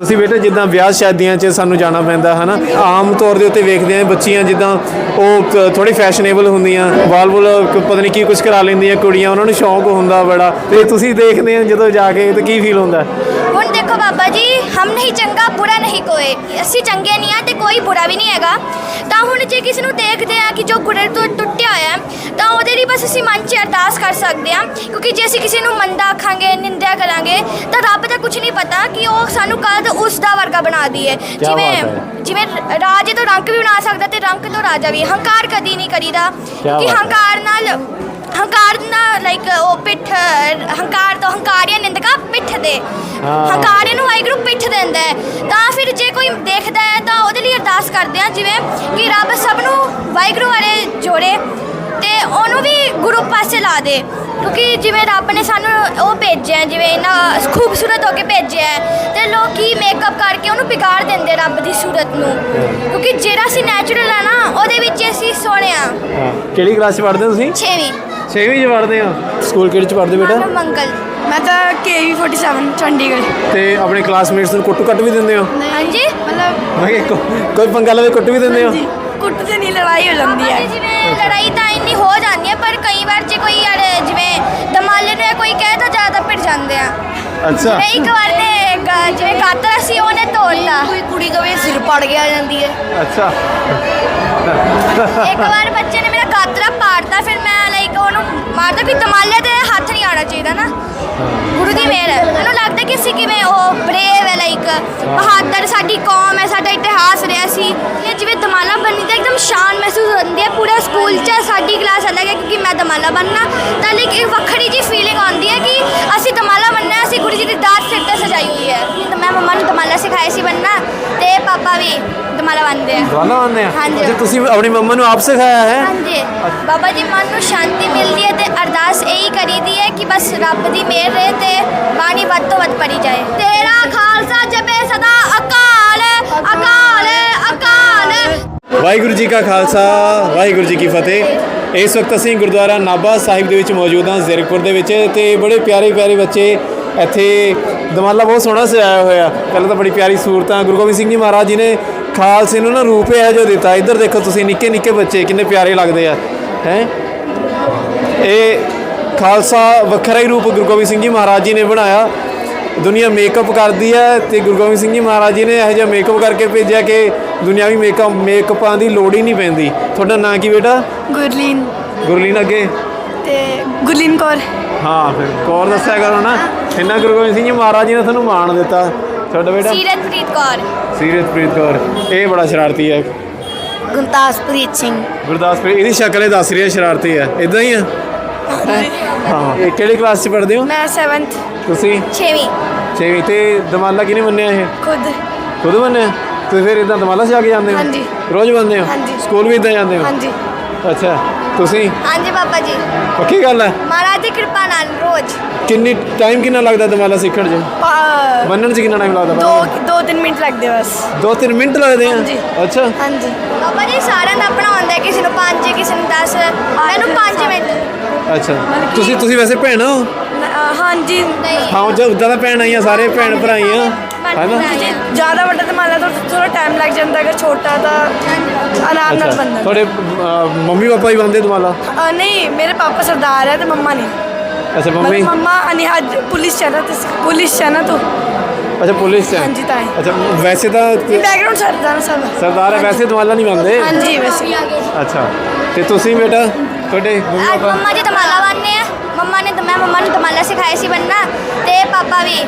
ਤੁਸੀਂ ਬੇਟਾ ਜਿੱਦਾਂ ਵਿਆਹ ਸ਼ਾਦੀਆਂ 'ਚ ਸਾਨੂੰ ਜਾਣਾ ਪੈਂਦਾ, ਹਨਾ? ਆਮ ਤੌਰ ਦੇ ਉੱਤੇ ਵੇਖਦੇ ਆਂ ਬੱਚੀਆਂ ਜਿੱਦਾਂ ਉਹ ਥੋੜੀ ਫੈਸ਼ਨੇਬਲ ਹੁੰਦੀਆਂ, ਵਾਲ ਵੁਲ ਪਤਾ ਨਹੀਂ ਕੀ ਕੁਝ ਕਰਾ ਲੈਂਦੀਆਂ ਕੁੜੀਆਂ, ਉਹਨਾਂ ਨੂੰ ਸ਼ੌਂਕ ਹੁੰਦਾ ਬੜਾ। ਤੇ ਤੁਸੀਂ ਦੇਖਦੇ ਆ ਜਦੋਂ ਜਾ ਕੇ ਤੇ ਕੀ ਫੀਲ ਹੁੰਦਾ? ਹੁਣ ਦੇਖੋ ਬਾਬਾ ਜੀ, ਹਮ ਨਹੀਂ ਚੰਗਾ, ਬੁਰਾ ਨਹੀਂ ਕੋਈ। ਅਸੀਂ ਚੰਗੇ ਨਹੀਂ ਆ ਤੇ ਕੋਈ ਬੁਰਾ ਵੀ ਨਹੀਂ ਹੈਗਾ। ਤਾਂ ਹੁਣ ਜੇ ਕਿਸੇ ਨੂੰ ਦੇਖਦੇ ਆ ਕਿ ਜੋ ਗੁਰੇ ਤੋਂ ਟੁੱਟਿਆ ਹੋਇਆ ਹੈ, ਤਾਂ ਉਹਦੇ ਲਈ ਬਸ ਅਸੀਂ ਮਨ 'ਚ ਅਰਦਾਸ ਕਰ ਸਕਦੇ ਆ ਕਿਉਂਕਿ ਜੇ ਅਸੀਂ ਕਿਸੇ ਨੂੰ ਮੰਦਾ ਆਖਾਂਗੇ ਨਿੰਦਿਆ ਕਰਾਂਗੇ ਤਾਂ ਰੱਬ ਦਾ ਕੁਝ ਨਹੀਂ ਪਤਾ ਕਿ ਉਹ ਸਾਨੂੰ ਕਦ ਉਸ ਦਾ ਵਰਗਾ ਬਣਾ ਦਈਏ ਜਿਵੇਂ ਹੈ। ਜਿਵੇਂ ਰਾਜੇ ਤੋਂ ਰੰਕ ਵੀ ਬਣਾ ਸਕਦਾ ਤੇ ਰੰਕ ਤੋਂ ਰਾਜਾ ਵੀ ਹੰਕਾਰ ਕਦੀ ਨਹੀਂ ਕਰੀਦਾ ਕਿ ਹੈ। ਹੰਕਾਰ ਨਾਲ ਹੰਕਾਰ ਨਾਲ ਲਾਈਕ ਉਹ ਪਿੱਠ ਹੰਕਾਰ ਤੋਂ ਹੰਕਾਰੀਆ ਨਿੰਦਕਾ ਪਿੱਠ ਦੇ ਹਾਂ। ਹੰਕਾਰੇ ਨੂੰ ਵਾਹਿਗੁਰੂ ਪਿੱਠ ਦਿੰਦਾ ਹੈ ਤਾਂ ਫਿਰ ਜੇ ਕੋਈ ਦੇਖਦਾ ਹੈ ਤਾਂ ਉਹਦੇ ਲਈ ਅਰਦਾਸ ਕਰਦੇ ਆ ਜਿਵੇਂ ਕਿ ਰੱਬ ਸਭ ਨੂੰ ਵਾਹਿਗੁਰੂ ਵਾਲੇ ਜੋੜੇ ਤੇ ਉਹਨੂੰ ਵੀ ਗੁਰੂ ਪਾਸੇ ਲਾ ਦੇ। ਕਿਉਂਕਿ ਜਿਵੇਂ ਰੱਬ ਨੇ ਸਾਨੂੰ ਉਹ ਭੇਜਿਆ ਹੈ, ਜਿਵੇਂ ਇੰਨਾ ਖੂਬਸੂਰਤ ਹੋ ਕੇ ਭੇਜਿਆ ਹੈ, ਤੇ ਲੋਕੀ ਮੇਕਅਪ ਕਰਕੇ ਉਹਨੂੰ ਵਿਗਾੜ ਦਿੰਦੇ ਰੱਬ ਦੀ ਸੂਰਤ ਨੂੰ। ਕਿਉਂਕਿ ਜਿਹੜਾ ਅਸੀਂ ਨੈਚੁਰਲ ਆ ਨਾ ਉਹਦੇ ਵਿੱਚ ਅਸੀਂ ਸੋਹਣੇ ਆ। ਹਾਂ ਕਿਹੜੀ ਕਲਾਸ 'ਚ ਪੜ੍ਹਦੇ ਹੋ ਤੁਸੀਂ? ਛੇਵੀਂ। 6ਵੀਂ 'ਚ ਪੜ੍ਹਦੇ ਹੋ? ਸਕੂਲ ਕਿਹੜੇ 'ਚ ਪੜ੍ਹਦੇ ਬੇਟਾ? ਮੰਗਲ। ਮੈਂ ਤਾਂ ਕੇਵੀ 47 ਚੰਡੀਗੜ੍ਹ। ਤੇ ਆਪਣੇ ਕਲਾਸਮੇਟਸ ਨੂੰ ਕੁੱਟ ਕੱਟ ਵੀ ਦਿੰਦੇ ਹੋ? ਹਾਂਜੀ। ਮਤਲਬ ਮੈਂ ਕਿਹਾ ਕੋ- ਕੋਈ ਪੰਗਾ ਲਵੇ ਕੁੱਟ ਵੀ ਦਿੰਦੇ ਹੋ? ਕੁੱਟ ਤੇ ਨਹੀਂ ਲੜਾਈ ਹੋ ਜਾਂਦੀ ਹੈ। ਲੜਾਈ ਤਾਂ ਇੰਨੀ ਹੋ ਜਾਂਦੀ ਹੈ ਪਰ ਕਈ ਵਾਰ ਜੇ ਕੋਈ ਯਾਰ ਜਿਵੇਂ ਦਮਾਲੇ ਨੂੰ ਕੋਈ ਕਹੇ ਤਾਂ ਜ਼ਿਆਦਾ ਭਿੜ ਜਾਂਦੇ ਆ। ਅੱਛਾ। ਜਿਵੇਂ ਇੱਕ ਵਾਰ ਨੇ ਗ- ਜਿਵੇਂ ਕਾਤਰਾ ਸੀ ਉਹਨੇ ਤੋੜਤਾ। ਕੋਈ ਕੁੜੀ ਕਵੇ ਸਿਰ ਪੜ ਗਿਆ ਜਾਂਦੀ ਹੈ। ਅੱਛਾ। ਇੱਕ ਵਾਰ ਬੱਚੇ ਨੇ ਮੇਰਾ ਕਾਤਰਾ ਪਾੜਤਾ ਫਿਰ ਮੈਂ ਲਾਈਕ ਉਹਨੂੰ ਮਾਰਦਾ ਕਿ ਦਮਾਲੇ ਤੇ ਹੱਥ ਨਹੀਂ ਆਉਣਾ ਚਾਹੀਦਾ ਨਾ। ਗੁਰੂ ਦੀ ਮਿਹਰ ਹੈ। ਮੈਨੂੰ ਲੱਗਦਾ ਕਿ ਅਸੀਂ ਕਿਵੇਂ ਉਹ ਬਰੇਵ ਹੈ ਲਾਈਕ ਬਹਾਦਰ ਸਾਡੀ ਕੌਮ ਹੈ ਸਾਡਾ ਇਤਿਹਾਸ ਰਿਹਾ ਸੀ। ਇਹ ਜਿਵੇਂ ਦਮਾਲਾ ਬੰਨੀ ਤਾਂ ਇੱਕਦਮ ਸ਼ਾਨ ਮਹਿਸੂਸ ਹੁੰਦੀ ਹੈ ਪੂਰੇ ਸਕੂਲ 'ਚ ਸਾਡੀ ਕਲਾਸ ਅਲੱਗ ਹੈ ਕਿਉਂਕਿ ਮੈਂ ਦਮਾਲਾ ਬੰਨਣਾ ਤਾਂ ਲਾਈਕ ਇੱਕ ਵੱਖਰੀ ਜੀ ਫੀਲਿੰਗ ਆਉਂਦੀ ਹੈ ਕਿ ਅਸੀਂ ਦਮਾਲਾ ਬੰਨਣਾ ਹੈ, ਅਸੀਂ ਗੁਰੂ ਜੀ ਦੀ ਦਾਤ ਸਿਰ ਤੇ ਸਜਾਈ ਹੋਈ ਹੈ। ਤਾਂ ਮੈਂ ਮੰਮਾ ਨੂੰ ਦਮਾਲਾ ਸਿਖਾਇਆ ਸੀ ਬੰਨਣਾ ਤੇ ਪਾਪਾ ਵੀ ਦਮਾਲਾ ਬੰਨਦੇ ਆ। ਦਵਾਲਾ ਮੰਨਦੇ ਆ? ਹਾਂਜੀ। ਅੱਛਾ ਤੁਸੀਂ ਆਪਣੀ ਮੰਮਾ ਨੂੰ ਆਪ ਸਿਖਾਇਆ ਹੈ? ਹਾਂਜੀ। ਬਾਬਾ ਜੀ ਮਨ ਨੂੰ ਸ਼ਾਂਤੀ ਮਿਲਦੀ ਹੈ ਤੇ ਅਰਦਾਸ ਇਹੀ ਕਰੀਦੀ ਹੈ ਕਿ ਬਸ ਰੱਬ ਦੀ ਮਿਹਰ ਰਹੇ ਤੇ ਬਾਣੀ ਵੱਧ ਤੋਂ ਵੱਧ ਪੜੀ ਜਾਏ। ਤੇਰਾ ਖਾਲਸਾ ਜਪੇ ਸਦਾ ਅਕਾਲ। ਅਕਾਲ ਵਾਹਿਗੁਰੂ ਜੀ ਕਾ ਖਾਲਸਾ, ਵਾਹਿਗੁਰੂ ਜੀ ਕੀ ਫਤਿਹ। ਇਸ ਵਕਤ ਅਸੀਂ ਗੁਰਦੁਆਰਾ ਨਾਭਾ ਸਾਹਿਬ ਦੇ ਵਿੱਚ ਮੌਜੂਦ ਹਾਂ, ਜ਼ੀਰਕਪੁਰ ਦੇ ਵਿੱਚ ਤੇ ਬੜੇ ਪਿਆਰੇ ਪਿਆਰੇ ਬੱਚੇ ਇੱਥੇ ਦਮਾਲਾ ਬਹੁਤ ਸੋਹਣਾ ਸਜਾਇਆ ਹੋਇਆ। ਪਹਿਲਾਂ ਤਾਂ ਬੜੀ ਪਿਆਰੀ ਸੂਰਤਾਂ, ਗੁਰੂ ਗੋਬਿੰਦ ਸਿੰਘ ਜੀ ਮਹਾਰਾਜ ਜੀ ਨੇ ਖਾਲਸੇ ਨੂੰ ਨਾ ਰੂਪ ਇਹ ਜੋ ਦਿੱਤਾ। ਇੱਧਰ ਦੇਖੋ ਤੁਸੀਂ, ਨਿੱਕੇ ਨਿੱਕੇ ਬੱਚੇ ਕਿੰਨੇ ਪਿਆਰੇ ਲੱਗਦੇ ਆ, ਹੈ? ਇਹ ਖਾਲਸਾ ਵੱਖਰਾ ਹੀ ਰੂਪ ਗੁਰੂ ਗੋਬਿੰਦ ਸਿੰਘ ਜੀ ਮਹਾਰਾਜ ਜੀ ਨੇ ਬਣਾਇਆ। ਦੁਨੀਆ ਮੇਕਅਪ ਕਰਦੀ ਹੈ ਤੇ ਗੁਰੂ ਗੋਬਿੰਦ ਸਿੰਘ ਜੀ ਮਹਾਰਾਜ ਜੀ ਨੇ ਇਹੋ ਜਿਹਾ ਮੇਕਅਪ ਕਰਕੇ ਭੇਜਿਆ ਕਿ ਦੁਨਿਆਵੀ ਮੇਕਅਪ ਮੇਕਅਪਾਂ ਦੀ ਲੋੜ ਹੀ ਨਹੀਂ ਪੈਂਦੀ। ਤੁਹਾਡਾ ਨਾਂ ਕੀ ਬੇਟਾ? ਗੁਰਲੀਨ। ਗੁਰਲੀਨ ਅੱਗੇ? ਤੇ ਗੁਰਲੀਨ ਕੌਰ। ਹਾਂ ਫਿਰ ਕੌਰ ਦੱਸਿਆ ਕਰੋ ਨਾ। ਇੰਨਾ ਗੁਰੂ ਗੋਬਿੰਦ ਸਿੰਘ ਜੀ ਮਹਾਰਾਜ ਜੀ ਨੇ ਤੁਹਾਨੂੰ ਮਾਣ ਦਿੱਤਾ। ਤੁਹਾਡਾ ਬੇਟਾ? ਸੀਰਤਪ੍ਰੀਤ ਕੌਰ। ਸੀਰਤਪ੍ਰੀਤ ਕੌਰ। ਇਹ ਬੜਾ ਸ਼ਰਾਰਤੀ ਹੈ। ਗੁਰਦਾਸਪ੍ਰੀਤ ਸਿੰਘ। ਗੁਰਦਾਸਪੁਰ ਇਹਦੀ ਸ਼ਕਲ ਹੀ ਦੱਸ ਰਹੀ ਹੈ ਸ਼ਰਾਰਤੀ ਹੈ। ਇਦਾਂ ਹੀ ਆ ਹਾਂ? ਇਹ ਕਿਹੜੀ ਕਲਾਸ 'ਚ ਪੜ੍ਹਦੇ ਹੋ? ਮੈਂ 7th ਤੁਸੀਂ? ਛੇਵੀਂ। ਛੇਵੀਂ। ਤੇ ਦਮਾਲਾ ਕਿਹਨੇ ਮੰਨਿਆ ਇਹ? ਖੁਦ। ਖੁਦ ਮੰਨਿਆ? ਤੁਸੀਂ ਫਿਰ ਇਦਾਂ ਦਮਾਲਾ ਜਾ ਕੇ ਜਾਂਦੇ ਹੋ? ਹਾਂਜੀ। ਰੋਜ਼ ਬੰਦੇ ਹੋ? ਹਾਂਜੀ। ਸਕੂਲ ਵੀ ਇਦਾਂ ਜਾਂਦੇ ਹੋ? ਹਾਂਜੀ। ਅੱਛਾ। ਤੁਸੀਂ? ਹਾਂਜੀ ਬਾਬਾ ਜੀ। ਪੱਕੀ ਗੱਲ ਹੈ? ਮਹਾਰਾਜ ਦੀ ਕਿਰਪਾ ਨਾਲ ਰੋਜ਼। ਕਿੰਨੀ ਟਾਈਮ ਕਿੰਨਾ ਲੱਗਦਾ ਦਮਾਲਾ ਸਿੱਖਣ 'ਚ? ਪਾ- ਮੰਨਣ 'ਚ ਕਿੰਨਾ ਟਾਈਮ ਲੱਗਦਾ ਦੋ ਦੋ ਤਿੰਨ ਮਿੰਟ ਲੱਗਦੇ ਬਸ। ਦੋ ਤਿੰਨ ਮਿੰਟ ਲੱਗਦੇ ਆ? ਹਾਂਜੀ। ਅੱਛਾ। ਹਾਂਜੀ। ਬਾਬਾ ਜੀ ਸਾਰਿਆਂ ਦਾ ਆਪਣਾ ਹੁੰਦਾ ਹੈ ਕਿਸੇ ਨੂੰ 5 ਕਿਸੇ ਨੂੰ 10 ਮੈਨੂੰ 5 ਮਿੰਟ। ਅੱਛਾ। ਤੁਸੀਂ ਤੁਸੀਂ ਵੈਸੇ ਭੈਣ ਹੋ? ਨ- ਅ, ਹਾਂਜੀ। ਹਾਂ ਜੋ ਉਦਾਂ ਦਾ ਭੈਣ ਆਈਆਂ ਸਾਰੇ ਭੈਣ ਭਰਾ ਹੀ ਆ ਹੈਨਾ? ਜੇ। ਜ਼ਿਆਦਾ ਵੱਡਾ ਤਾਂ ਮਾਲਾ ਤਾਂ ਥੋੜਾ ਟਾਈਮ ਲੱਗ ਜਾਂਦਾ ਹੈਗਾ ਛੋਟਾ ਤਾਂ ਆਰਾਮ ਨਾਲ ਬੰਦਾ। ਤੁਹਾਡੇ ਮੰਮੀ ਪਾਪਾ ਹੀ ਬੰਦੇ ਦਮਾਲਾ ਅ, ਨਹੀਂ ਮੇਰੇ ਪਾਪਾ ਸਰਦਾਰ ਹੈ ਤੇ ਮੰਮਾ ਨਹੀਂ। ਅੱਛਾ ਮੰਮੀ? ਮੰਮਾ ਅਨਿਹਾਜ ਪੁਲਿਸ ਚ ਹੈ ਨਾ ਤੇ ਪੁਲਿਸ ਚ ਹੈ ਨਾ ਤੋ। ਅੱਛਾ ਪੁਲਿਸ 'ਚ ਹੈ? ਹਾਂਜੀ ਤਾਂ ਅੱਛਾ ਵੈਸੇ ਤਾਂ ਬੈਕਗ੍ਰਾਉਂਡ ਸਰਦਾਰ ਸਭ। ਸਰਦਾਰ ਹੈ ਵੈਸੇ ਦਮਾਲਾ ਨਹੀਂ ਬੰਦੇ ਹਾਂਜੀ ਵੈਸੇ। ਅੱਛਾ ਤੇ ਤੁਸੀਂ ਬੇਟਾ ਤੁਹਾਡੇ ਮੰਮੀ ਅੱਜ ਪਾਪਾ? ਮੰਮਾ ਜੀ ਦਮਾਲਾ ਬੰਨ੍ਹਦੇ ਆ। ਮੰਮਾ ਨੇ ਮੈਂ ਮੰਮਾ ਨੂੰ ਦਮਾਲਾ ਸਿਖਾਇਆ ਸੀ ਬੰਨਣਾ ਤੇ ਪਾਪਾ ਵੀ।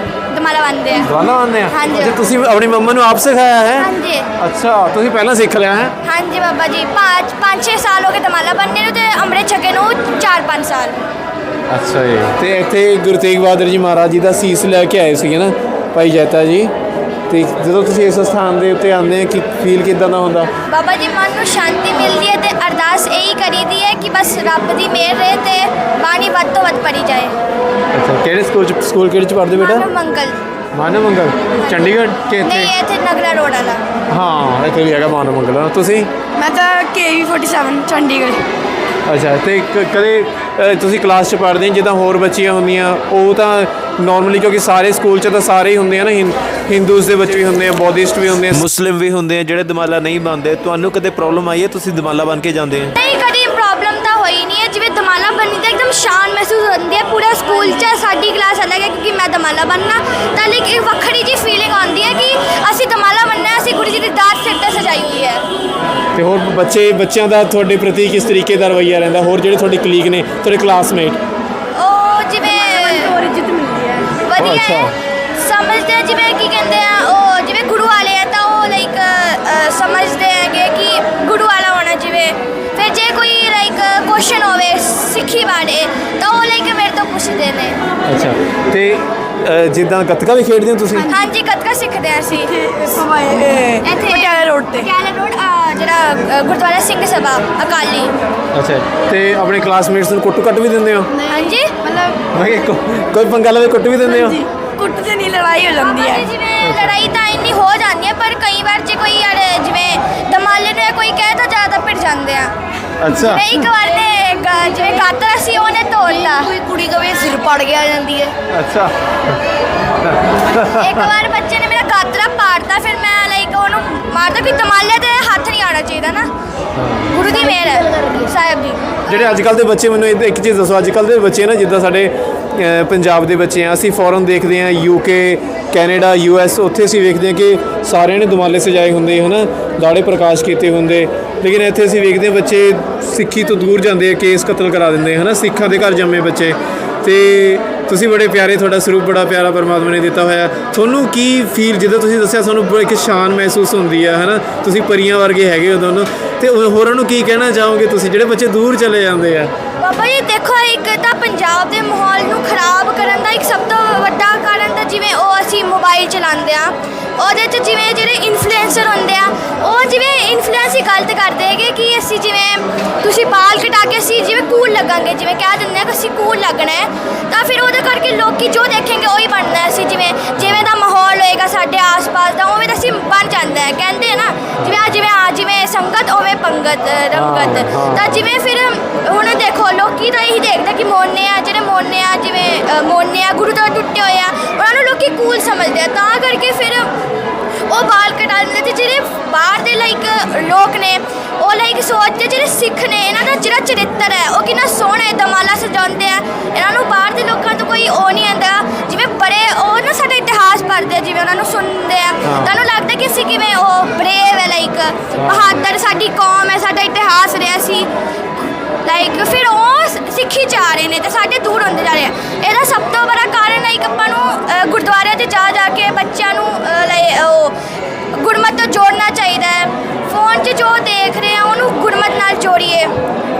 ਦਮਾਲਾ ਬੰਨ੍ਹਦੇ ਆ। ਦਮਾਲਾ ਬੰਦੇ ਆ? ਹਾਂਜੀ। ਅੱਛਾ ਤੁਸੀਂ ਆਪਣੀ ਮੰਮਾ ਨੂੰ ਆਪ ਸਿਖਾਇਆ ਹੈ? ਹਾਂਜੀ। ਅੱਛਾ ਤੁਸੀਂ ਪਹਿਲਾਂ ਸਿੱਖ ਲਿਆ ਹੈ? ਹਾਂਜੀ ਬਾਬਾ ਜੀ 5 5-6 ਸਾਲ ਹੋ ਗਏ ਦਮਾਲਾ ਬੰਨ੍ਹੇ ਨੂੰ ਤੇ ਅੰਮ੍ਰਿਤ ਛਕੇ ਨੂੰ 4-5 ਸਾਲ। ਅੱਛਾ ਜੀ। ਤੇ ਇੱਥੇ ਗੁਰੂ ਤੇਗ ਬਹਾਦਰ ਜੀ ਮਹਾਰਾਜ ਜੀ ਦਾ ਸੀਸ ਲੈ ਕੇ ਆਏ ਸੀਗੇ ਨਾ ਭਾਈ ਜੈਤਾ ਜੀ। ਤੇ ਜਦੋਂ ਤੁਸੀਂ ਇਸ ਸਥਾਨ ਦੇ ਉੱਤੇ ਆਉਂਦੇ ਆ ਕਿ ਫੀਲ ਕਿਦਾਂ ਦਾ ਹੁੰਦਾ? ਬਾਬਾ ਜੀ ਮਨ ਨੂੰ ਸ਼ਾਂਤੀ ਮਿਲਦੀ ਹੈ ਤੇ ਅਰਦਾਸ ਇਹੀ ਕਰੀਦੀ ਹੈ ਕਿ ਬਸ ਰੱਬ ਦੀ ਮਿਹਰ ਰਹੇ ਤੇ ਬਾਣੀ ਵੱਧ ਤੋਂ ਵੱਧ ਪੜੀ ਜਾਏ। ਕਿਹੜੇ ਸਕੂਲ ਚ ਸਕੂਲ ਕਿਹੜੇ ਚ ਪੜ੍ਹਦੇ ਬੇਟਾ? ਮੰਗਲ ਮਾਨਵ ਮੰਗਲ ਚੰਡੀਗੜ੍ਹ? ਕਿ ਇੱਥੇ ਨਹੀਂ ਇੱਥੇ ਨਗਰਾ ਰੋਡ ਵਾਲਾ। ਹਾਂ ਇੱਥੇ ਵੀ ਹੈਗਾ ਮਾਨਵ ਮੰਗਲ ਤੁਸੀਂ? ਮੈਂ ਤਾਂ ਕੇਵੀ 47 ਚੰਡੀਗੜ੍ਹ। ਅੱਛਾ ਤੇ ਕ- ਕਦੇ ਅ, ਤੁਸੀਂ ਕਲਾਸ ਚ ਪੜ੍ਹਦੇ ਹੋ ਜਿੱਦਾਂ ਹੋਰ ਬੱਚੀਆਂ ਹੁੰਦੀਆਂ ਉਹ ਤਾਂ ਨਾਰਮਲੀ ਕਿਉਂਕਿ ਸਾਰੇ ਸਕੂਲ 'ਚ ਤਾਂ ਸਾਰੇ ਹੀ ਹੁੰਦੇ ਆ ਨਾ ਹਿੰਦੂਸ ਦੇ ਬੱਚੇ ਵੀ ਹੁੰਦੇ ਆ ਬੌਧਿਸਟ ਵੀ ਹੁੰਦੇ ਆ। ਮੁਸਲਿਮ ਵੀ ਹੁੰਦੇ ਆ ਜਿਹੜੇ ਦਮਾਲਾ ਨਹੀਂ ਬੰਨਦੇ ਤੁਹਾਨੂੰ ਕਦੇ ਪ੍ਰੋਬਲਮ ਆਈ ਹੈ? ਤੁਸੀਂ ਦਮਾਲਾ ਬਣ ਕੇ ਜਾਂਦੇ ਆ। ਨਹੀਂ ਕਦੀ ਹੋਈ ਨਹੀਂ ਹੈ। ਜਿਵੇਂ ਦਮਾਲਾ ਬੰਨੀ ਤਾਂ ਇੱਕਦਮ ਸ਼ਾਨ ਮਹਿਸੂਸ ਹੁੰਦੀ ਹੈ। ਪੂਰਾ ਸਕੂਲ 'ਚ ਸਾਡੀ ਕਲਾਸ ਅਲੱਗ ਹੈ ਕਿਉਂਕਿ ਮੈਂ ਦਮਾਲਾ ਬੰਨਣਾ ਤਾਂ ਲਈ ਇੱਕ ਵੱਖਰੀ ਜੀ ਫੀਲਿੰਗ ਆਉਂਦੀ ਹੈ ਕਿ ਅਸੀਂ ਦਮਾਲਾ ਬੰਨਣਾ ਹੈ, ਅਸੀਂ ਗੁਰੂ ਜੀ ਦੀ ਦਾਤ ਸਿਰ ਤੇ ਸਜਾਈ ਹੋਈ ਹੈ। ਤੇ ਹੋਰ ਬੱਚੇ ਬੱਚਿਆਂ ਦਾ ਤੁਹਾਡੇ ਪ੍ਰਤੀ ਕਿਸ ਤਰੀਕੇ ਦਾ ਰਵੱਈਆ ਰਹਿੰਦਾ? ਹੋਰ ਜਿਹੜੇ ਤੁਹਾਡੇ ਕਲੀਗ ਨੇ ਤੁਹਾਡੇ ਕਲਾਸਮੇਟ ਉਹ ਜਿਵੇਂ ਹੋਰ ਇੱਜ਼ਤ ਮਿਲਦੀ ਹੈ। ਵਧੀਆ। ਹੈ ਸਮਝਦੇ ਆ ਜਿਵੇਂ ਕੀ ਕਹਿੰਦੇ ਆ ਉਹ ਜਿਵੇਂ ਗੁਰੂ ਵਾਲੇ ਆ ਤਾਂ ਉਹ ਲਾਈਕ ਸਮਝਦੇ ਕੁਐਸਚਨ ਹੋਵੇ ਸਿੱਖੀ ਬਾਰੇ ਤਾਂ ਉਹ ਲਾਈਕ ਮੇਰੇ ਤੋਂ ਪੁੱਛਦੇ ਨੇ ਅੱਛਾ ਤੇ ਅ, ਜਿੱਦਾਂ ਗੱਤਕਾ ਵੀ ਖੇਡਦੇ ਹੋ ਤੁਸੀਂ ਹਾਂਜੀ ਗੱਤਕਾ ਸਿੱਖਦੇ ਆ ਅਸੀਂ ਸਮਾਏ ਪਟਿਆਲਾ ਰੋਡ ਤੇ ਪਟਿਆਲਾ ਰੋਡ ਅ, ਜਿਹੜਾ ਅ, ਗੁਰਦੁਆਰਾ ਸਿੰਘ ਸਭਾ ਅਕਾਲੀ ਅੱਛਾ ਤੇ ਆਪਣੇ ਕਲਾਸਮੇਟਸ ਨੂੰ ਕੁੱਟ ਕੱਟ ਵੀ ਦਿੰਦੇ ਹੋ ਹਾਂਜੀ ਮਤਲਬ ਮੈਂ ਕਿਹਾ ਕੋ- ਕੋਈ ਪੰਗਾ ਲਵੇ ਕੁੱਟ ਵੀ ਦਿੰਦੇ ਹੋ ਕੁੱਟ ਤੇ ਨਹੀਂ ਲੜਾਈ ਹੋ ਜਾਂਦੀ ਹੈ ਜਿਵੇਂ ਲੜਾਈ ਤਾਂ ਇੰਨੀ ਹੋ ਜਾਂਦੀ ਹੈ ਪਰ ਕਈ ਵਾਰ ਜੇ ਕੋਈ ਯਾਰ ਜਿਵੇਂ ਦਮਾਲੇ ਨੂੰ ਕੋਈ ਕਹੇ ਤਾਂ ਜ਼ਿਆਦਾ ਭਿੜ ਜਾਂਦੇ ਆ ਅੱਛਾ। ਮੈਂ ਇੱਕ ਵਾਰ ਨੇ ਗ- ਜਿਵੇਂ ਕਾਤਰਾ ਸੀ ਉਹਨੇ ਤੋੜਤਾ। ਕੋਈ ਕੁੜੀ ਕਵੇ ਸਿਰ ਪੜ ਗਿਆ ਜਾਂਦੀ ਹੈ। ਅੱਛਾ। ਇੱਕ ਵਾਰ ਬੱਚੇ ਨੇ ਮੇਰਾ ਕਾਤਰਾ ਪਾੜਤਾ ਫਿਰ ਮੈਂ ਲਾਈਕ ਉਹਨੂੰ ਮਾਰਦਾ ਕਿ ਦਮਾਲੇ ਤੇ ਹੱਥ ਨਹੀਂ ਆਉਣਾ ਚਾਹੀਦਾ ਨਾ। ਗੁਰੂ ਦੀ ਮਿਹਰ ਹੈ ਸਾਹਿਬ ਦੀ ਜਿਹੜੇ ਅੱਜ ਕੱਲ ਦੇ ਬੱਚੇ ਮੈਨੂੰ ਇਹ- ਇੱਕ ਚੀਜ਼ ਦੱਸੋ ਅੱਜ ਕੱਲ ਦੇ ਬੱਚੇ ਨਾ ਜਿੱਦਾਂ ਸਾਡੇ ਪੰਜਾਬ ਦੇ ਬੱਚੇ ਆ ਅਸੀਂ ਫੋਰਨ ਦੇਖਦੇ ਆ ਯੂਕੇ ਕੈਨੇਡਾ, ਯੂ ਯੂਐਸ ਉੱਥੇ ਅਸੀਂ ਵੇਖਦੇ ਹਾਂ ਕਿ ਸਾਰਿਆਂ ਨੇ ਦੁਮਾਲੇ ਸਜਾਏ ਹੁੰਦੇ ਹਨਾ ਦਾੜੇ ਪ੍ਰਕਾਸ਼ ਕੀਤੇ ਹੁੰਦੇ। ਲੇਕਿਨ ਇੱਥੇ ਅਸੀਂ ਵੇਖਦੇ ਹਾਂ ਬੱਚੇ ਸਿੱਖੀ ਤੋਂ ਦੂਰ ਜਾਂਦੇ ਆ, ਕੇਸ ਕਤਲ ਕਰਾ ਦਿੰਦੇ ਹਨਾ? ਸਿੱਖਾਂ ਦੇ ਘਰ ਜੰਮੇ ਬੱਚੇ। ਤੇ ਤੁਸੀਂ ਬੜੇ ਪਿਆਰੇ ਤੁਹਾਡਾ ਸਰੂਪ, ਬੜਾ ਪਿਆਰਾ ਪਰਮਾਤਮਾ ਨੇ ਦਿੱਤਾ ਹੋਇਆ। ਤੁਹਾਨੂੰ ਕੀ ਫੀਲ ਜਿੱਦਾਂ ਤੁਸੀਂ ਦੱਸਿਆ, ਤੁਹਾਨੂੰ ਬੜੀ ਇੱਕ ਸ਼ਾਨ ਮਹਿਸੂਸ ਹੁੰਦੀ ਆ, ਹਨਾ? ਤੁਸੀਂ ਪਰੀਆਂ ਵਰਗੇ ਹੈਗੇ ਹੋ ਦੋਨੋਂ। ਤੇ ਹੋਰਾਂ ਨੂੰ ਕੀ ਕਹਿਣਾ ਚਾਹੋਗੇ ਤੁਸੀਂ? ਜਿਹੜੇ ਬੱਚੇ ਦੂਰ ਚਲੇ ਜਾਂਦੇ ਆ। ਬਾਬਾ ਜੀ, ਦੇਖੋ, ਇੱਕ ਤਾਂ ਪੰਜਾਬ ਦੇ ਮਾਹੌਲ ਨੂੰ ਖਰਾਬ ਕਰਨ ਦਾ ਇੱਕ ਸਭ ਤੋਂ ਵੱਡਾ ਕਾਰਨ ਤਾਂ ਜਿਵੇਂ ਉਹ ਅਸੀਂ ਮੋਬਾਈਲ ਚਲਾਉਂਦੇ ਆ ਉਹਦੇ 'ਚ ਜਿਵੇਂ ਜਿਹੜੇ ਇਨਫਲੂਐਂਸਰ ਹੁੰਦੇ ਆ, ਉਹ ਜਿਵੇਂ ਇਨਫਲੂਐਂਸ ਹੀ ਗਲਤ ਕਰਦੇ ਹੈਗੇ ਕਿ ਅਸੀਂ ਜਿਵੇਂ ਤੁਸੀਂ ਬਾਲ ਕਟਾ ਕੇ ਅਸੀਂ ਕੂਲ ਲੱਗਾਂਗੇ ਜਿਵੇਂ ਕਹਿ ਦਿੰਦੇ ਆ ਕਿ ਅਸੀਂ ਕੂਲ ਲੱਗਣਾ ਹੈ ਤਾਂ ਫਿਰ ਉਹਦੇ ਕਰਕੇ ਲੋਕੀ ਜੋ ਦੇਖਣਗੇ ਉਹੀ ਬਣਨਾ। ਅਸੀਂ ਜਿਵੇਂ ਜਿਵੇਂ ਦਾ ਮਾਹੌਲ ਹੋਏਗਾ ਸਾਡੇ ਆਸ-ਪਾਸ ਦਾ ਉਵੇਂ ਦਾ ਅਸੀਂ ਬਣ ਜਾਂਦਾ ਹੈ ਕਹਿੰਦੇ ਆ ਨਾ ਜਿਵੇਂ ਆ ਜਿਵੇਂ ਆ ਜਿਵੇਂ ਸੰਗਤ ਉਵੇਂ ਪੰਗਤ ਅ, ਰੰਗਤ। ਤਾਂ ਜਿਵੇਂ ਫਿਰ ਹੁਣ ਦੇਖੋ ਲੋਕੀ ਤਾਂ ਇਹੀ ਦੇਖਦੇ ਕਿ ਮੋਨੇ ਆ ਜਿਹੜੇ ਮੋਨੇ ਆ ਜਿਵੇਂ ਅ, ਮੋਨੇ ਆ ਗੁਰੂ ਤੋਂ ਟੁੱਟੇ ਹੋਏ ਆ ਉਹਨਾਂ ਨੂੰ ਲੋਕੀ ਕੂਲ ਸਮਝਦੇ ਆ ਤਾਂ ਕਰਕੇ ਫਿਰ ਉਹ ਬਾਲ ਕਟਾ ਦਿੰਦੇ ਤੇ ਜਿਹੜੇ ਬਾਹਰ ਦੇ ਲਾਈਕ ਲੋਕ ਨੇ ਉਹ ਲਾਈਕ ਸੋਚਦੇ ਜਿਹੜੇ ਸਿੱਖ ਨੇ ਇਹਨਾਂ ਦਾ ਜਿਹੜਾ ਚਰਿੱਤਰ ਹੈ ਉਹ ਕਿੰਨਾ ਸੋਹਣਾ ਹੈ ਦਮਾਲਾ ਸਜਾਉਂਦੇ ਆ। ਇਹਨਾਂ ਨੂੰ ਬਾਹਰ ਦੇ ਲੋਕਾਂ ਤੋਂ ਕੋਈ ਉਹ ਨਹੀਂ ਆਂਦਾ ਜਿਵੇਂ ਬੜੇ ਉਹ ਨਾ ਸਾਡਾ ਇਤਿਹਾਸ ਪੜ੍ਹਦੇ ਆ ਜਿਵੇਂ ਉਹਨਾਂ ਨੂੰ ਸੁਣਦੇ ਆ। ਤੁਹਾਨੂੰ ਲੱਗਦਾ ਕਿ ਅਸੀਂ ਕਿਵੇਂ ਉਹ ਬਰੇਵ ਹੈ ਲਾਈਕ ਬਹਾਦਰ ਸਾਡੀ ਕੌਮ ਹੈ ਸਾਡਾ ਇਤਿਹਾਸ ਰਿਹਾ ਸੀ। ਲਾਈਕ ਫਿਰ ਉਹ ਸਿੱਖੀ ਜਾ ਰਹੇ ਨੇ ਤੇ ਸਾਡੇ ਦੂਰ ਹੁੰਦੇ ਜਾ ਰਹੇ ਆ। ਇਹਦਾ ਸਭ ਤੋਂ ਬੜਾ ਕਾਰਨ ਹੈ ਕਿ ਆਪਾਂ ਨੂੰ ਗੁਰਦੁਆਰਿਆਂ 'ਚ ਜਾ ਜਾ ਕੇ ਬੱਚਿਆਂ ਨੂੰ ਉਹ ਗੁਰਮਤ ਤੋਂ ਜੋੜਨਾ ਚਾਹੀਦਾ ਹੈ। ਫੋਨ 'ਚ ਜੋ ਦੇਖ ਰਹੇ ਆ, ਉਹਨੂੰ ਗੁਰਮਤ ਨਾਲ ਜੋੜੀਏ।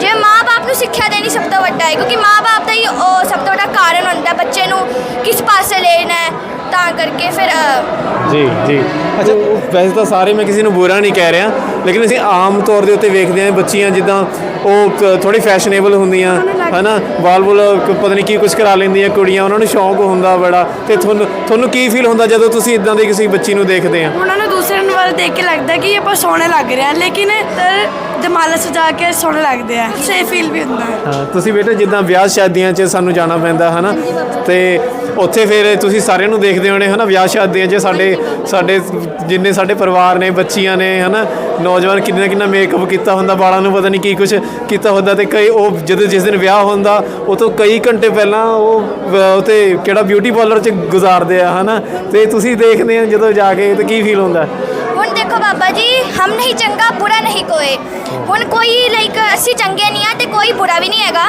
ਜੇ ਮਾਪੇ ਨੂੰ ਸਿੱਖਿਆ ਦੇਣੀ ਸਭ ਤੋਂ ਵੱਡਾ ਹੈ, ਕਿਉਂਕਿ ਮਾਪੇ ਦਾ ਹੀ ਉਹ ਸਭ ਤੋਂ ਵੱਡਾ ਕਾਰਨ ਹੁੰਦਾ ਬੱਚੇ ਨੂੰ ਕਿਸ ਪਾਸੇ ਲੈਣਾ ਹੈ। ਤਾਂ ਕਰਕੇ ਫਿਰ ਜੀ ਜੀ। ਅੱਛਾ ਵੈਸੇ ਤਾਂ ਸਾਰੇ ਮੈਂ ਕਿਸੇ ਨੂੰ ਬੁਰਾ ਨਹੀਂ ਕਹਿ ਰਿਹਾ ਲੇਕਿਨ ਅਸੀਂ ਆਮ ਤੌਰ ਦੇ ਉੱਤੇ ਵੇਖਦੇ ਹਾਂ ਬੱਚੀਆਂ ਜਿੱਦਾਂ ਉਹ ਥੋੜੀ ਫੈਸ਼ਨੇਬਲ ਹੁੰਦੀਆਂ ਹਨਾ? ਵਾਲ ਵੁਲ ਪਤਾ ਨਹੀਂ ਕੀ ਕੁਝ ਕਰਾ ਲੈਂਦੀਆਂ ਕੁੜੀਆਂ ਉਹਨਾਂ ਨੂੰ ਸ਼ੌਂਕ ਹੁੰਦਾ ਬੜਾ ਤੇ ਤੁਹਾਨੂੰ ਤੁਹਾਨੂੰ ਕੀ ਫੀਲ ਹੁੰਦਾ ਜਦੋਂ ਤੁਸੀਂ ਇਦਾਂ ਦੀ ਕਿਸੇ ਬੱਚੀ ਨੂੰ ਦੇਖਦੇ ਆ ਉਹਨਾਂ ਨੂੰ ਦੂਸਰਿਆਂ ਨੂੰ ਵੱਲ ਦੇਖ ਕੇ ਲੱਗਦਾ ਕਿ ਆਪਾਂ ਸੋਹਣੇ ਲੱਗ ਰਹੇ ਹਾਂ ਲੇਕਿਨ ਦਮਾਲਾ ਸਜਾ ਕੇ ਸੋਹਣੇ ਲੱਗਦੇ ਆ। ਸੇਫ ਫੀਲ ਵੀ ਹੁੰਦਾ ਹਾਂ। ਤੁਸੀਂ ਬੇਟਾ ਜਿੱਦਾਂ ਵਿਆਹ ਸ਼ਾਦੀਆਂ 'ਚ ਸਾਨੂੰ ਜਾਣਾ ਪੈਂਦਾ ਹਨਾ? ਤੇ ਉੱਥੇ ਫਿਰ ਤੁਸੀਂ ਸਾਰਿਆਂ ਨੂੰ ਦੇਖਦੇ ਹੋਣੇ, ਹਨਾ, ਵਿਆਹ ਸ਼ਾਦੀਆਂ 'ਚ ਸਾਡੇ ਸਾਡੇ ਜਿੰਨੇ ਸਾਡੇ ਪਰਿਵਾਰ ਨੇ, ਬੱਚੀਆਂ ਨੇ, ਹਨਾ, ਨੌਜਵਾਨ ਕਿੰਨਾ ਕਿੰਨਾ ਮੇਕਅਪ ਕੀਤਾ ਹੁੰਦਾ, ਵਾਲਾਂ ਨੂੰ ਪਤਾ ਨਹੀਂ ਕੀ ਕੁਝ ਕੀਤਾ ਹੁੰਦਾ ਤੇ ਕਈ ਉਹ ਜਦੋਂ ਜਿਸ ਦਿਨ ਵਿਆਹ ਹੁੰਦਾ, ਉਹ ਤੋਂ ਕਈ ਘੰਟੇ ਪਹਿਲਾਂ ਉਹ ਵ- ਉਤੇ ਕਿਹੜਾ ਬਿਊਟੀ ਪਾਰਲਰ 'ਚ ਗੁਜ਼ਾਰਦੇ ਆ, ਹਨਾ, ਤੇ ਤੁਸੀਂ ਦੇਖਦੇ ਆ ਜਦੋਂ ਜਾ ਕੇ ਤੇ ਕੀ ਫੀਲ ਹੁੰਦਾ? ਦੇਖੋ ਬਾਬਾ ਜੀ ਹਮ ਨਹੀਂ ਚੰਗਾ ਬੁਰਾ ਨਹੀਂ ਕੋਈ ਹੁਣ ਕੋਈ ਲਾਈਕ ਅਸੀਂ ਚੰਗੇ ਨਹੀਂ ਆ ਤੇ ਕੋਈ ਬੁਰਾ ਵੀ ਨਹੀਂ ਹੈਗਾ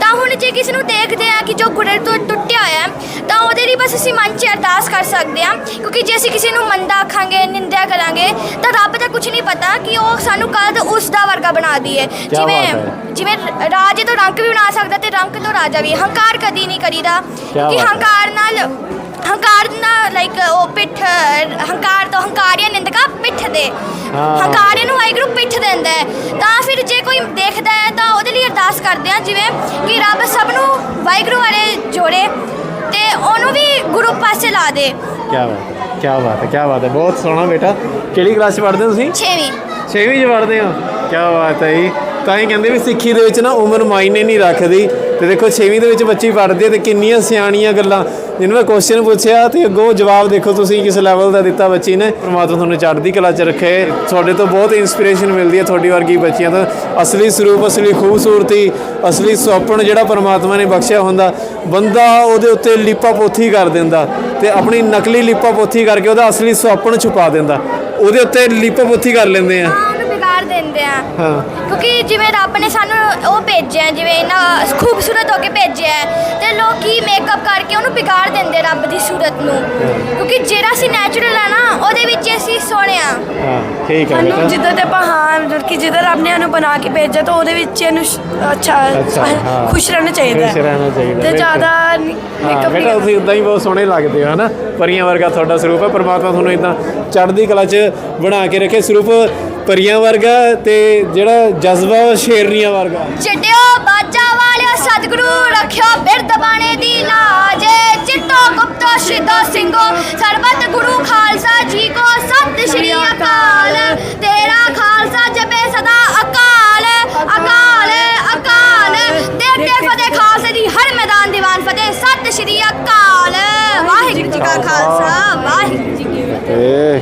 ਤਾਂ ਹੁਣ ਜੇ ਕਿਸੇ ਨੂੰ ਦੇਖਦੇ ਆ ਕਿ ਜੋ ਗੁਰੇ ਤੋਂ ਟੁੱਟਿਆ ਹੋਇਆ ਹੈ, ਤਾਂ ਉਹਦੇ ਲਈ ਬਸ ਅਸੀਂ ਮਨ 'ਚ ਅਰਦਾਸ ਕਰ ਸਕਦੇ ਆ ਕਿਉਂਕਿ ਜੇ ਅਸੀਂ ਕਿਸੇ ਨੂੰ ਮੰਦਾ ਆਖਾਂਗੇ ਨਿੰਦਿਆ ਕਰਾਂਗੇ ਤਾਂ ਰੱਬ ਦਾ ਕੁਝ ਨਹੀਂ ਪਤਾ ਕਿ ਉਹ ਸਾਨੂੰ ਕਦ ਉਸ ਦਾ ਵਰਗਾ ਬਣਾ ਦਈਏ ਬਾਤ ਜਿਵੇਂ ਹੈ। ਜਿਵੇਂ ਰਾਜੇ ਤੋਂ ਰੰਕ ਵੀ ਬਣਾ ਸਕਦਾ ਤੇ ਰੰਕ ਤੋਂ ਰਾਜਾ ਵੀ ਹੰਕਾਰ ਕਦੀ ਨਹੀਂ ਕਰੀਦਾ ਕਿ ਬਾਤ ਹੈ। ਹੰਕਾਰ ਨਾਲ ਹੰਕਾਰ ਨਾਲ ਲਾਈਕ ਉਹ ਪਿੱਠ ਹੰਕਾਰ ਤੋਂ ਹੰਕਾਰੀਆ ਨਿੰਦਕਾ ਪਿੱਠ ਦੇ। ਹਾਂ। ਹੰਕਾਰੇ ਨੂੰ ਵਾਹਿਗੁਰੂ ਪਿੱਠ ਦਿੰਦਾ ਹੈ। ਤਾਂ ਫਿਰ ਜੇ ਕੋਈ ਦੇਖਦਾ ਹੈ ਤਾਂ ਉਹਦੇ ਲਈ ਅਰਦਾਸ ਕਰਦੇ ਆ ਜਿਵੇਂ ਕਿ ਰੱਬ ਸਭ ਨੂੰ ਵਾਹਿਗੁਰੂ ਵਾਲੇ ਜੋੜੇ ਤੇ ਉਹਨੂੰ ਵੀ ਗੁਰੂ ਪਾਸੇ ਲਾ ਦੇ। ਕੀ ਬਾਤ ਹੈ ਕੀ ਬਾਤ ਹੈ ਕੀ ਬਾਤ ਹੈ। ਬਹੁਤ ਸੋਹਣਾ ਬੇਟਾ। ਕਿਹੜੀ ਕਲਾਸ ਪੜ੍ਹਦੇ ਹੋ ਤੁਸੀਂ? ਛੇਵੀਂ। ਛੇਵੀਂ 'ਚ ਪੜ੍ਹਦੇ ਹੋ। ਕੀ ਬਾਤ ਹੈ ਜੀ। ਤਾਂ ਇਹ ਕਹਿੰਦੇ ਵੀ ਸਿੱਖੀ ਦੇ ਵਿੱਚ ਨਾ ਉਮਰ ਮਾਇਨੇ ਨਹੀਂ ਰੱਖਦੀ। ਤੇ ਦੇਖੋ 6ਵੀਂ ਦੇ ਵਿੱਚ ਬੱਚੀ ਪੜ੍ਹਦੀ ਹੈ ਤੇ ਕਿੰਨੀਆਂ ਸਿਆਣੀਆਂ ਗੱਲਾਂ। ਜਿਹਨੂੰ ਮੈਂ ਕੁਐਸਚਨ ਪੁੱਛਿਆ ਤੇ ਅੱਗੋਂ ਜਵਾਬ ਦੇਖੋ ਤੁਸੀਂ ਕਿਸ ਲੈਵਲ ਦਾ ਦਿੱਤਾ ਬੱਚੀ ਨੇ। ਪ੍ਰਮਾਤਮਾ ਤੁਹਾਨੂੰ ਚੜ੍ਹਦੀ ਕਲਾ 'ਚ ਰੱਖੇ। ਤੁਹਾਡੇ ਤੋਂ ਬਹੁਤ ਇਨਸਪੀਰੇਸ਼ਨ ਮਿਲਦੀ ਹੈ ਤੁਹਾਡੀ ਵਰਗੀ ਬੱਚੀਆਂ ਤੋਂ। ਅਸਲੀ ਸਰੂਪ, ਅਸਲੀ ਖੂਬਸੂਰਤੀ, ਅਸਲੀ ਸੁਪਨ ਜਿਹੜਾ ਪ੍ਰਮਾਤਮਾ ਨੇ ਬਖਸ਼ਿਆ ਹੁੰਦਾ, ਬੰਦਾ ਉਹਦੇ ਉੱਤੇ ਲਿਪਾ ਪੋਥੀ ਕਰ ਦਿੰਦਾ ਤੇ ਆਪਣੀ ਨਕਲੀ ਲਿਪਾ ਪੋਥੀ ਕਰਕੇ ਉਹਦਾ ਅਸਲੀ ਸੁਪਨ ਛੁਪਾ ਦਿੰਦਾ। ਉਹਦੇ ਉੱਤੇ ਲਿਪਾ ਪੋਥੀ ਕਰ ਲੈਂਦੇ ਆ। ਦਿੰਦੇ ਆ। ਹਾਂ। ਕਿਉਂਕਿ ਜਿਵੇਂ ਰੱਬ ਨੇ ਸਾਨੂੰ ਉਹ ਭੇਜਿਆ ਹੈ, ਜਿਵੇਂ ਇੰਨਾ ਖੂਬਸੂਰਤ ਹੋ ਕੇ ਭੇਜਿਆ ਹੈ, ਤੇ ਲੋਕੀ ਮੇਕਅਪ ਕਰਕੇ ਉਹਨੂੰ ਵਿਗਾੜ ਦਿੰਦੇ ਰੱਬ ਦੀ ਸੂਰਤ ਨੂੰ। ਕਿਉਂਕਿ ਜਿਹੜਾ ਅਸੀਂ ਨੈਚੁਰਲ ਆ ਨਾ ਉਹਦੇ ਵਿੱਚ ਹੀ ਅਸੀਂ ਸੋਹਣੇ ਆ। ਹਾਂ ਠੀਕ ਹੈ ਸਾਨੂੰ ਬੇਟਾ। ਜਿੱਦਾਂ ਤੇ ਆਪਾਂ ਹਾਂ ਮਤਲਬ ਕਿ ਜਿੱਦਾਂ ਰੱਬ ਨੇ ਸਾਨੂੰ ਬਣਾ ਕੇ ਭੇਜਿਆ ਤਾਂ ਉਹਦੇ ਵਿੱਚ ਇਹਨੂੰ ਸ਼- ਅੱਛਾ ਅੱਛਾ, ਹਾਂ। ਖੁਸ਼ ਰਹਿਣਾ ਚਾਹੀਦਾ ਖੁਸ਼ ਰਹਿਣਾ ਚਾਹੀਦਾ, ਤੇ ਬਿਲਕੁਲ। ਜ਼ਿਆਦਾ ਹਾਂ ਮੇਕਅਪ ਬੇਟਾ ਤੁਸੀਂ ਉਦਾਂ ਹੀ ਬਹੁਤ ਸੋਹਣੇ ਲੱਗਦੇ ਹੋ ਹਨਾ? ਪਰੀਆਂ ਵਰਗਾ ਤੁਹਾਡਾ ਸਰੂਪ ਹੈ ਪਰਮਾਤਮਾ ਤੁਹਾਨੂੰ ਇਦਾਂ ਚੜ੍ਹਦੀ ਕਲਾ 'ਚ ਬਣਾ ਕੇ ਰੱਖੇ। ਸਰੂਪ ਪਰੀਆਂ ਵਰਗਾ ਤੇ ਜਿਹੜਾ ਜਜ਼ਬਾ ਉਹ ਸ਼ੇਰਨੀਆਂ ਵਰਗਾ। ਚਿੱਟਿਓ ਬਾਜਾ ਵਾਲਿਓ ਸਤਿਗੁਰੂ ਰੱਖਿਓ ਬਿਰਦ ਬਾਣੇ ਦੀ ਲਾਜ ਚਿੱਟੋ ਗੁਪਤੋ ਸ਼ਿਦੋ ਸਿੰਘੋ ਸਰਬਤ ਗੁਰੂ ਖਾਲਸਾ ਜੀ ਕੋ ਸਤਿ ਸ਼੍ਰੀ ਅਕਾਲ। ਤੇਰਾ ਖਾਲਸਾ ਜਪੇ ਸਦਾ ਅਕਾਲ। ਅਕਾਲ ਅਕਾਲ। ਦੇਖ ਕੇ ਫਤਿਹ ਖਾਲਸੇ ਦੀ ਹਰ ਮੈਦਾਨ ਦੀਵਾਨ ਫਤਿਹ। ਸਤਿ ਸ਼੍ਰੀ ਅਕਾਲ। ਵਾਹਿਗੁਰੂ ਜੀ ਕਾ ਖਾਲਸਾ ਵਾਹਿਗੁਰੂ ਜੀ ਕੀ ਫਤਿਹ।